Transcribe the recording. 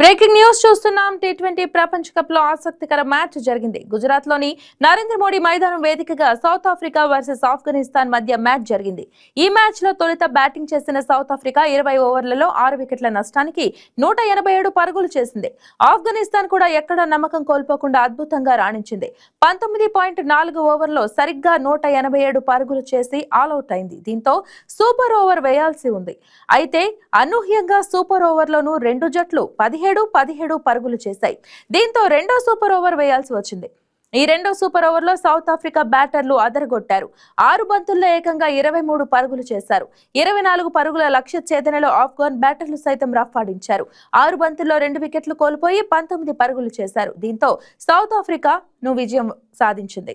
Breaking news చూస్తున్నాం. T twenty ప్రపంచ కప్లో ఆసక్తికర మ్యాచ్ జరిగింది. గుజరాత్లోని నరేంద్ర మోడీ మైదానం వేదికగా సౌత్ ఆఫ్రికా వర్సెస్ ఆఫ్ఘనిస్తాన్ మధ్య మ్యాచ్ జరిగింది. ఈ మ్యాచ్లో తొలుత బ్యాటింగ్ చేసిన సౌత్ ఆఫ్రికా ఇరవై ఓవర్లలో ఆరు వికెట్ల నష్టానికి నూట ఎనభై ఏడు పరుగులు చేసింది. ఆఫ్ఘనిస్తాన్ కూడా ఎక్కడా నమ్మకం కోల్పోకుండా అద్భుతంగా రాణించింది. పంతొమ్మిది పాయింట్ నాలుగు ఓవర్లో సరిగ్గా నూట ఎనభై ఏడు పరుగులు చేసి ఆల్అవుట్ అయింది. దీంతో సూపర్ ఓవర్ వేయాల్సి ఉంది. అయితే అనూహ్యంగా సూపర్ ఓవర్లోనూ రెండు జట్లు పదిహేను పదిహేడు పదిహేడు పరుగులు చేశాయి. దీంతో రెండో సూపర్ ఓవర్ వేయాల్సి వచ్చింది. ఈ రెండో సూపర్ ఓవర్లో సౌత్ ఆఫ్రికా బ్యాటర్లు అదరగొట్టారు. ఆరు బంతుల్లో ఏకంగా ఇరవై మూడు పరుగులు చేశారు. ఇరవై నాలుగు పరుగుల లక్ష్య ఛేదనలో ఆఫ్ఘాన్ బ్యాటర్లు సైతం రఫ్ ఆడించారు ఆరు బంతుల్లో రెండు వికెట్లు కోల్పోయి పంతొమ్మిది పరుగులు చేశారు. దీంతో సౌత్ ఆఫ్రికా ను విజయం సాధించింది.